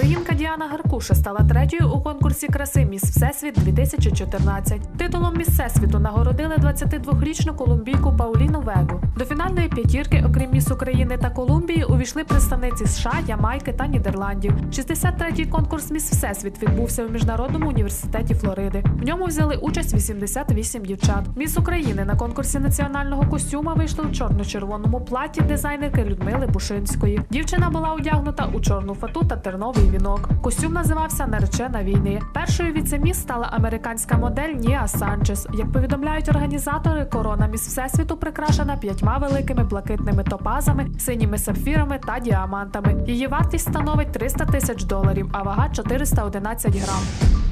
Українка Діана Гаркуша стала третьою у конкурсі краси Міс Всесвіт 2014. Титулом Міс Всесвіту нагородили 22-річну колумбійку Пауліну Вегу. До фінальної п'ятірки, окрім Міс України та Колумбії, увійшли представниці США, Ямайки та Нідерландів. 63-й конкурс Міс Всесвіт відбувся у міжнародному університеті Флориди. В ньому взяли участь 88 дівчат. Міс України на конкурсі національного костюма вийшла у чорно-червоному платі дизайнерки Людмили Бушинської. Дівчина була одягнута у чорну фату та терновий вінок. Костюм називався Наречена війни. Першою віцеміс стала американська модель Ніа Санчес. Як повідомляють організатори, корона міс всесвіту прикрашена п'ятьма великими блакитними топазами, синіми сапфірами та діамантами. Її вартість становить 300 тисяч доларів, а вага 411 грам.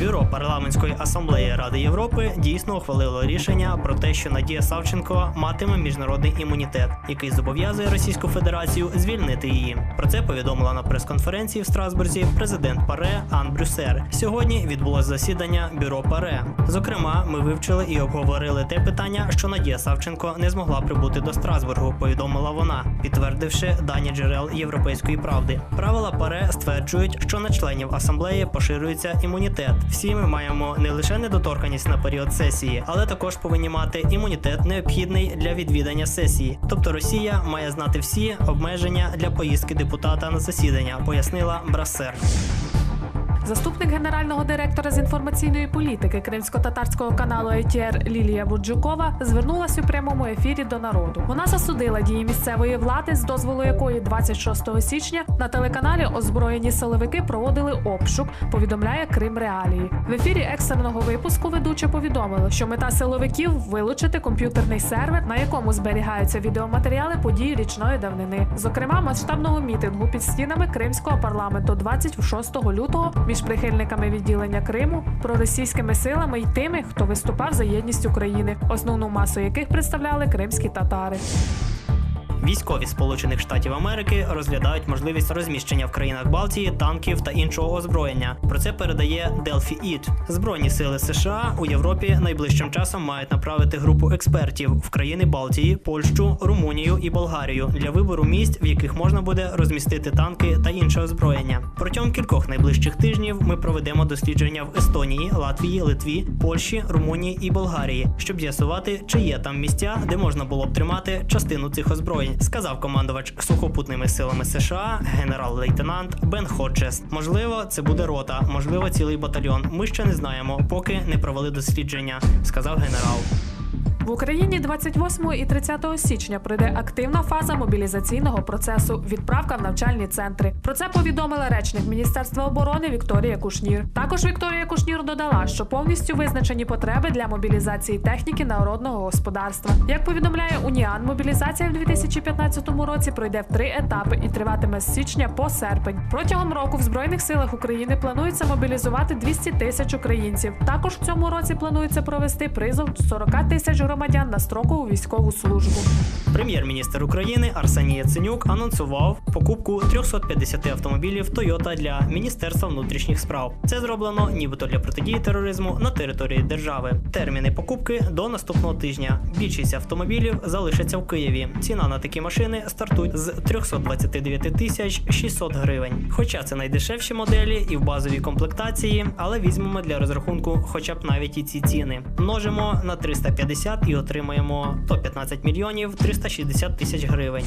Бюро парламентської асамблеї Ради Європи дійсно ухвалило рішення про те, що Надія Савченко матиме міжнародний імунітет, який зобов'язує Російську Федерацію звільнити її. Про це повідомила на прес-конференції в Страсбурзі президент ПАРЕ Ан Брюсер. Сьогодні відбулось засідання бюро ПАРЕ. Зокрема, ми вивчили і обговорили те питання, що Надія Савченко не змогла прибути до Страсбургу. Повідомила вона, підтвердивши дані джерел європейської правди. Правила ПАРЕ стверджують, що на членів асамблеї поширюється імунітет. Всі ми маємо не лише недоторканість на період сесії, але також повинні мати імунітет, необхідний для відвідання сесії. Тобто Росія має знати всі обмеження для поїздки депутата на засідання, пояснила Брасер. Заступник генерального директора з інформаційної політики кримсько-татарського каналу ITR Лілія Буджукова звернулася у прямому ефірі до народу. Вона засудила дії місцевої влади, з дозволу якої 26 січня на телеканалі озброєні силовики проводили обшук. Повідомляє Крим Реалії. В ефірі екстреного випуску ведуча повідомила, що мета силовиків вилучити комп'ютерний сервер, на якому зберігаються відеоматеріали подій річної давнини, зокрема масштабного мітингу під стінами Кримського парламенту 26 лютого між прихильниками відділення Криму, проросійськими силами і тими, хто виступав за єдність України, основну масу яких представляли кримські татари. Військові Сполучених Штатів Америки розглядають можливість розміщення в країнах Балтії танків та іншого озброєння. Про це передає Delphi It. Збройні сили США у Європі найближчим часом мають направити групу експертів в країни Балтії, Польщу, Румунію і Болгарію для вибору місць, в яких можна буде розмістити танки та інше озброєння. Протягом кількох найближчих тижнів ми проведемо дослідження в Естонії, Латвії, Литві, Польщі, Румунії і Болгарії, щоб з'ясувати, чи є там місця, де можна було б тримати частину цих озброєнь сказав командувач сухопутними силами США генерал-лейтенант Бен Ходжес. Можливо, це буде рота, можливо, цілий батальйон. Ми ще не знаємо, поки не провели дослідження, сказав генерал. В Україні 28 і 30 січня пройде активна фаза мобілізаційного процесу. Відправка в навчальні центри. Про це повідомила речник Міністерства оборони Вікторія Кушнір. Також Вікторія Кушнір додала, що повністю визначені потреби для мобілізації техніки народного господарства. Як повідомляє Уніан, мобілізація в 2015 році пройде в три етапи і триватиме з січня по серпень. Протягом року в збройних силах України планується мобілізувати 200 тисяч українців. Також в цьому році планується провести призов 40 тисяч громадян на строкову військову службу. Прем'єр-міністр України Арсеній Яценюк анонсував покупку 350 автомобілів Toyota для Міністерства внутрішніх справ. Це зроблено нібито для протидії тероризму на території держави. Терміни покупки до наступного тижня. Більшість автомобілів залишаться в Києві. Ціна на такі машини стартують з 329 тисяч 600 гривень. Хоча це найдешевші моделі і в базовій комплектації, але візьмемо для розрахунку, хоча б навіть і ці ціни. Множимо на 350 і отримаємо 115 мільйонів 360 тисяч гривень.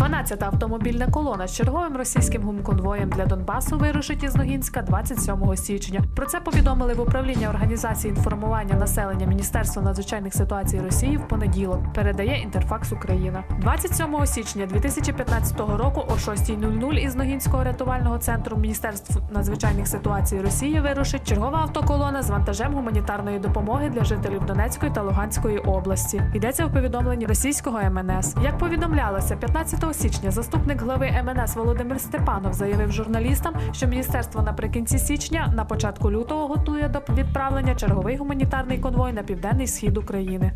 12-та автомобільна колона з черговим російським гумконвоєм для Донбасу вирушить із Ногінська 27 січня. Про це повідомили в управління організації інформування населення Міністерства надзвичайних ситуацій Росії в понеділок. Передає Інтерфакс Україна. 27 січня 2015 року о 6.00 із Ногінського рятувального центру Міністерства надзвичайних ситуацій Росії вирушить чергова автоколона з вантажем гуманітарної допомоги для жителів Донецької та Луганської області. Йдеться у повідомленні російського МНС. Як повідомлялося, 15 січня заступник глави МНС Володимир Степанов заявив журналістам, що міністерство наприкінці січня, на початку лютого, готує до відправлення черговий гуманітарний конвой на південний схід України.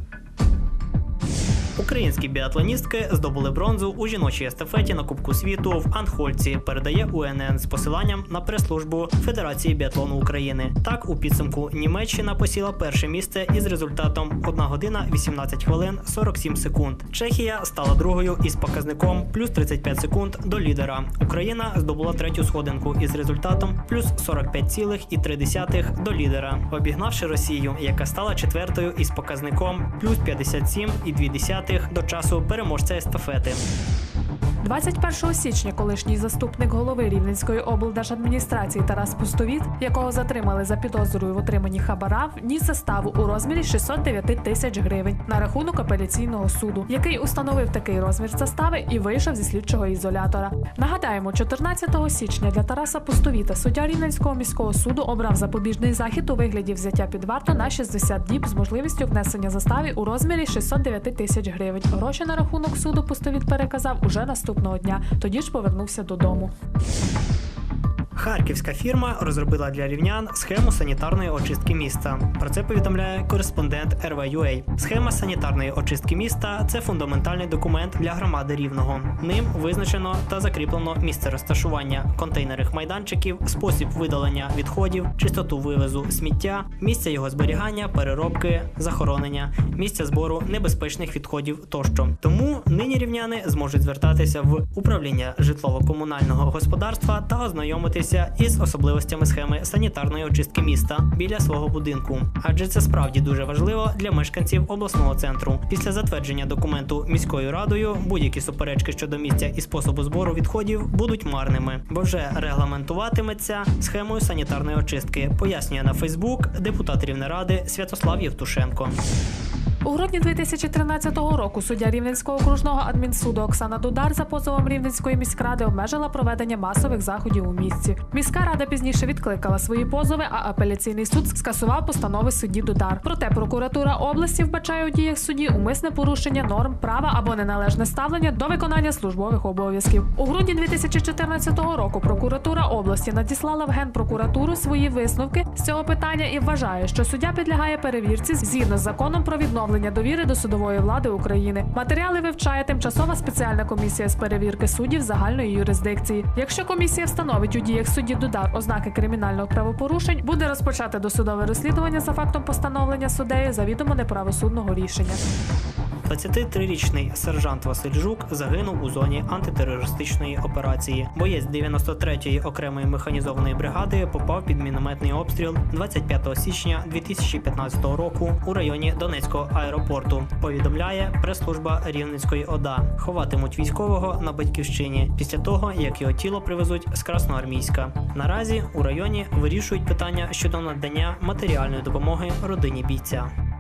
Українські біатлоністки здобули бронзу у жіночій естафеті на Кубку світу в Анхольці. Передає УНН з посиланням на прес-службу Федерації біатлону України. Так, у підсумку Німеччина посіла перше місце із результатом 1 година 18 хвилин 47 секунд. Чехія стала другою із показником плюс 35 секунд до лідера. Україна здобула третю сходинку із результатом плюс 45,3 до лідера, обігнавши Росію, яка стала четвертою із показником плюс 57,2 до часу переможця естафети. 21 січня колишній заступник голови Рівненської облдержадміністрації Тарас Пустовіт, якого затримали за підозрою в отриманні хабара, вніс заставу у розмірі 609 тисяч гривень на рахунок апеляційного суду, який установив такий розмір застави і вийшов зі слідчого ізолятора. Нагадаємо, 14 січня для Тараса Пустовіта суддя Рівненського міського суду обрав запобіжний захід у вигляді взяття під варту на 60 діб з можливістю внесення застави у розмірі 609 тисяч гривень. Гроші на рахунок суду Пустовіт переказав уже наступного дня. Тоді ж повернувся додому. Харківська фірма розробила для рівнян схему санітарної очистки міста. Про це повідомляє кореспондент RV.ua. Схема санітарної очистки міста це фундаментальний документ для громади рівного. Ним визначено та закріплено місце розташування контейнерних майданчиків, спосіб видалення відходів, чистоту вивезу сміття, місце його зберігання, переробки, захоронення, місця збору небезпечних відходів тощо. Тому нині рівняни зможуть звертатися в управління житлово-комунального господарства та ознайомитися із особливостями схеми санітарної очистки міста біля свого будинку, адже це справді дуже важливо для мешканців обласного центру. Після затвердження документу міською радою будь-які суперечки щодо місця і способу збору відходів будуть марними, бо вже регламентуватиметься схемою санітарної очистки. Пояснює на Фейсбук депутат Рівнеради Святослав Євтушенко. У грудні 2013 року суддя Рівненського окружного адмінсуду Оксана Дудар за позовом Рівненської міськради обмежила проведення масових заходів у місті. Міська рада пізніше відкликала свої позови, а апеляційний суд скасував постанови судді Дудар. Проте прокуратура області вбачає у діях судді умисне порушення норм права або неналежне ставлення до виконання службових обов'язків. У грудні 2014 року прокуратура області надіслала в генпрокуратуру свої висновки з цього питання і вважає, що суддя підлягає перевірці згідно з законом про відновлення довіри до судової влади України. Матеріали вивчає тимчасова спеціальна комісія з перевірки суддів загальної юрисдикції. Якщо комісія встановить у діях судді Дудар ознаки кримінального правопорушень, буде розпочати досудове розслідування за фактом постановлення суддею завідомо неправосудного рішення. 23-річний сержант Василь Жук загинув у зоні антитерористичної операції. Боєць 93-ї окремої механізованої бригади попав під мінометний обстріл 25 січня 2015 року у районі Донецького аеропорту. Повідомляє прес-служба Рівненської ОДА. Ховатимуть військового на батьківщині після того, як його тіло привезуть з Красноармійська. Наразі у районі вирішують питання щодо надання матеріальної допомоги родині бійця.